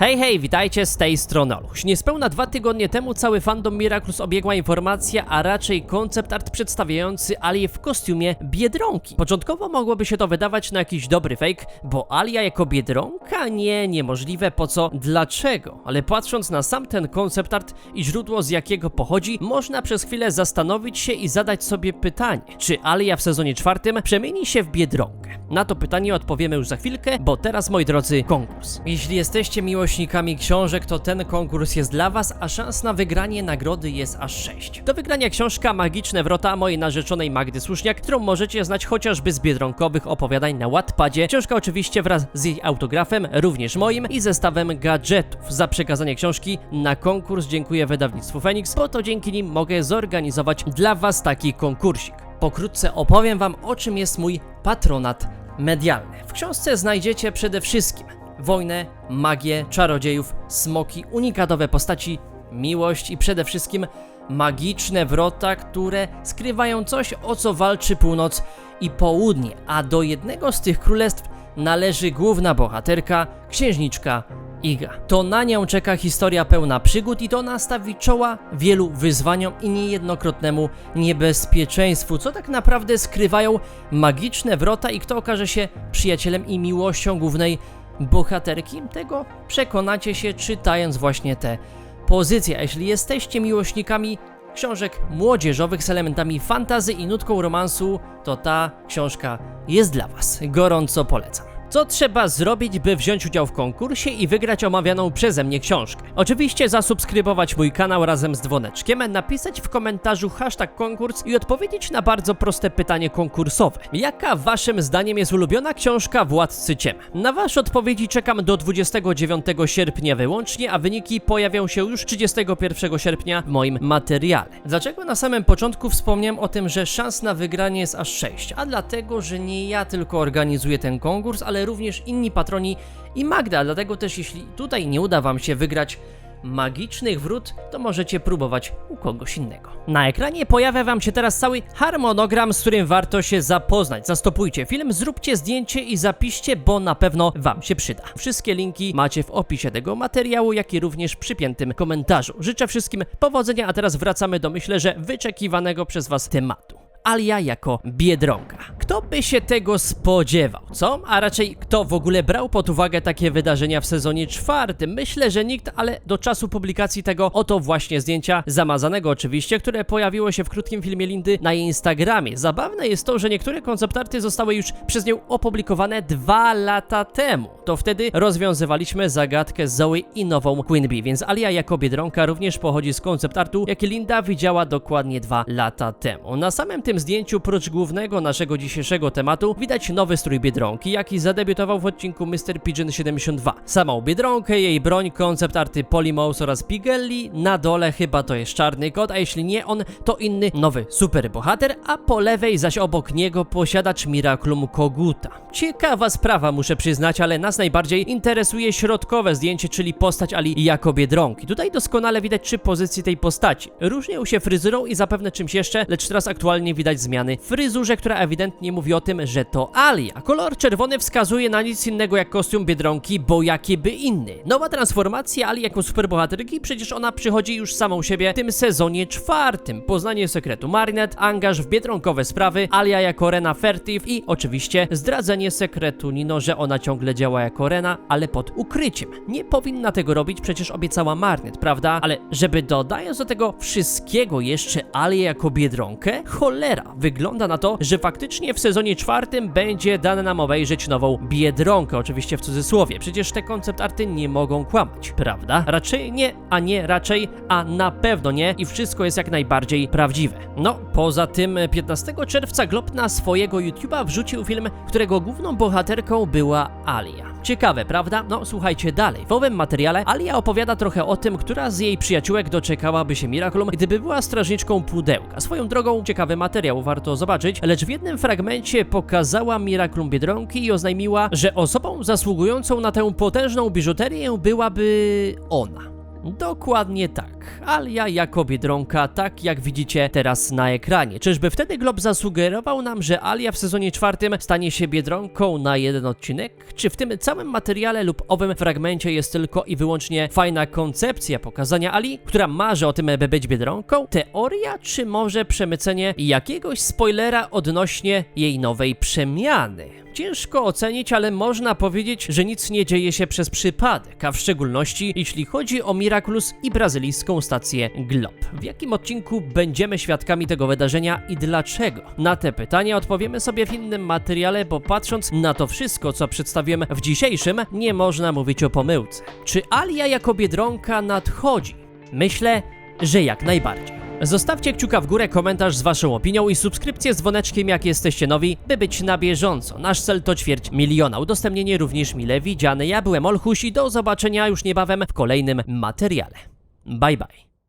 Hej, hej, witajcie z tej strony Oluś. Niespełna dwa tygodnie temu cały fandom Miraculous obiegła informacja, a raczej koncept art przedstawiający Alię w kostiumie Biedronki. Początkowo mogłoby się to wydawać na jakiś dobry fake, bo Alia jako Biedronka? Nie, niemożliwe, po co, dlaczego? Ale patrząc na sam ten koncept art i źródło z jakiego pochodzi, można przez chwilę zastanowić się i zadać sobie pytanie, czy Alia w sezonie czwartym przemieni się w Biedronkę? Na to pytanie odpowiemy już za chwilkę, bo teraz, moi drodzy, konkurs. Jeśli jesteście miłośnikami książek, to ten konkurs jest dla was, a szans na wygranie nagrody jest aż 6. Do wygrania książka Magiczne Wrota mojej narzeczonej Magdy Słuszniak, którą możecie znać chociażby z biedronkowych opowiadań na Wattpadzie. Książka oczywiście wraz z jej autografem, również moim, i zestawem gadżetów. Za przekazanie książki na konkurs dziękuję wydawnictwu Phoenix, bo to dzięki nim mogę zorganizować dla was taki konkursik. Pokrótce opowiem Wam, o czym jest mój patronat medialny. W książce znajdziecie przede wszystkim wojnę, magię, czarodziejów, smoki, unikatowe postaci, miłość i przede wszystkim magiczne wrota, które skrywają coś, o co walczy północ i południe, a do jednego z tych królestw należy główna bohaterka, księżniczka Iga. To na nią czeka historia pełna przygód i to nastawi czoła wielu wyzwaniom i niejednokrotnemu niebezpieczeństwu, co tak naprawdę skrywają magiczne wrota i kto okaże się przyjacielem i miłością głównej bohaterki. Tego przekonacie się czytając właśnie te pozycje. A jeśli jesteście miłośnikami książek młodzieżowych z elementami fantazy i nutką romansu, to ta książka jest dla Was. Gorąco polecam. Co trzeba zrobić, by wziąć udział w konkursie i wygrać omawianą przeze mnie książkę? Oczywiście zasubskrybować mój kanał razem z dzwoneczkiem, napisać w komentarzu hashtag konkurs i odpowiedzieć na bardzo proste pytanie konkursowe. Jaka waszym zdaniem jest ulubiona książka Władcy Ciem? Na wasze odpowiedzi czekam do 29 sierpnia wyłącznie, a wyniki pojawią się już 31 sierpnia w moim materiale. Dlaczego na samym początku wspomniałem o tym, że szans na wygranie jest aż 6? A dlatego, że nie ja tylko organizuję ten konkurs, ale również inni patroni i Magda, dlatego też jeśli tutaj nie uda wam się wygrać magicznych wrót, to możecie próbować u kogoś innego. Na ekranie pojawia wam się teraz cały harmonogram, z którym warto się zapoznać. Zastopujcie film, zróbcie zdjęcie i zapiszcie, bo na pewno wam się przyda. Wszystkie linki macie w opisie tego materiału, jak i również przypiętym komentarzu. Życzę wszystkim powodzenia, a teraz wracamy do myślę, że wyczekiwanego przez was tematu. Alia jako Biedronka. Kto by się tego spodziewał, co? A raczej kto w ogóle brał pod uwagę takie wydarzenia w sezonie czwartym? Myślę, że nikt, ale do czasu publikacji tego oto właśnie zdjęcia, zamazanego oczywiście, które pojawiło się w krótkim filmie Lindy na jej Instagramie. Zabawne jest to, że niektóre konceptarty zostały już przez nią opublikowane dwa lata temu. To wtedy rozwiązywaliśmy zagadkę z Zoe i nową Queen Bee, więc Alia jako Biedronka również pochodzi z konceptartu, jaki Linda widziała dokładnie dwa lata temu. Na samym tym zdjęciu, prócz głównego naszego dzisiejszego tematu, widać nowy strój Biedronki, jaki zadebiutował w odcinku Mr. Pigeon 72. Samą Biedronkę, jej broń, koncept arty Polymos oraz Pigelli, na dole chyba to jest czarny kot, a jeśli nie on, to inny nowy superbohater, a po lewej zaś obok niego posiadacz Miraculum Koguta. Ciekawa sprawa muszę przyznać, ale nas najbardziej interesuje środkowe zdjęcie, czyli postać Ali jako Biedronki. Tutaj doskonale widać trzy pozycje tej postaci. Różnią się fryzurą i zapewne czymś jeszcze, lecz teraz aktualnie widać zmiany w fryzurze, która ewidentnie mówi o tym, że to Ali, a kolor czerwony wskazuje na nic innego jak kostium Biedronki, bo jaki by inny. Nowa transformacja Ali jako superbohaterki, przecież ona przychodzi już samą siebie w tym sezonie czwartym. Poznanie sekretu Marinette, angaż w biedronkowe sprawy, Alia jako Rena Fertif i oczywiście zdradzenie sekretu Nino, że ona ciągle działa jako Rena, ale pod ukryciem. Nie powinna tego robić, przecież obiecała Marinette, prawda? Ale żeby dodając do tego wszystkiego jeszcze Alię jako Biedronkę, cholera, wygląda na to, że faktycznie w sezonie czwartym będzie dane nam obejrzeć nową Biedronkę, oczywiście w cudzysłowie. Przecież te koncept arty nie mogą kłamać, prawda? Raczej nie, a nie raczej, a na pewno nie i wszystko jest jak najbardziej prawdziwe. No, poza tym 15 czerwca Glob na swojego YouTube'a wrzucił film, którego główną bohaterką była Alia. Ciekawe, prawda? No, słuchajcie dalej. W owym materiale Alia opowiada trochę o tym, która z jej przyjaciółek doczekałaby się Miraculum, gdyby była strażniczką pudełka. Swoją drogą, ciekawy materiał, warto zobaczyć, lecz w jednym fragmencie pokazała Miraculum Biedronki i oznajmiła, że osobą zasługującą na tę potężną biżuterię byłaby ona. Dokładnie tak. Alia jako Biedronka, tak jak widzicie teraz na ekranie. Czyżby wtedy Glob zasugerował nam, że Alia w sezonie czwartym stanie się Biedronką na jeden odcinek? Czy w tym całym materiale lub owym fragmencie jest tylko i wyłącznie fajna koncepcja pokazania Ali, która marzy o tym, by być Biedronką? Teoria, czy może przemycenie jakiegoś spoilera odnośnie jej nowej przemiany? Ciężko ocenić, ale można powiedzieć, że nic nie dzieje się przez przypadek, a w szczególności jeśli chodzi o Miraculous i brazylijską stację Glob. W jakim odcinku będziemy świadkami tego wydarzenia i dlaczego? Na te pytania odpowiemy sobie w innym materiale, bo patrząc na to wszystko, co przedstawiłem w dzisiejszym, nie można mówić o pomyłce. Czy Alia jako Biedronka nadchodzi? Myślę, że jak najbardziej. Zostawcie kciuka w górę, komentarz z waszą opinią i subskrypcję z dzwoneczkiem jak jesteście nowi, by być na bieżąco. Nasz cel to ćwierć miliona. Udostępnienie również mile widziane. Ja byłem Olchuś i do zobaczenia już niebawem w kolejnym materiale. Bye bye.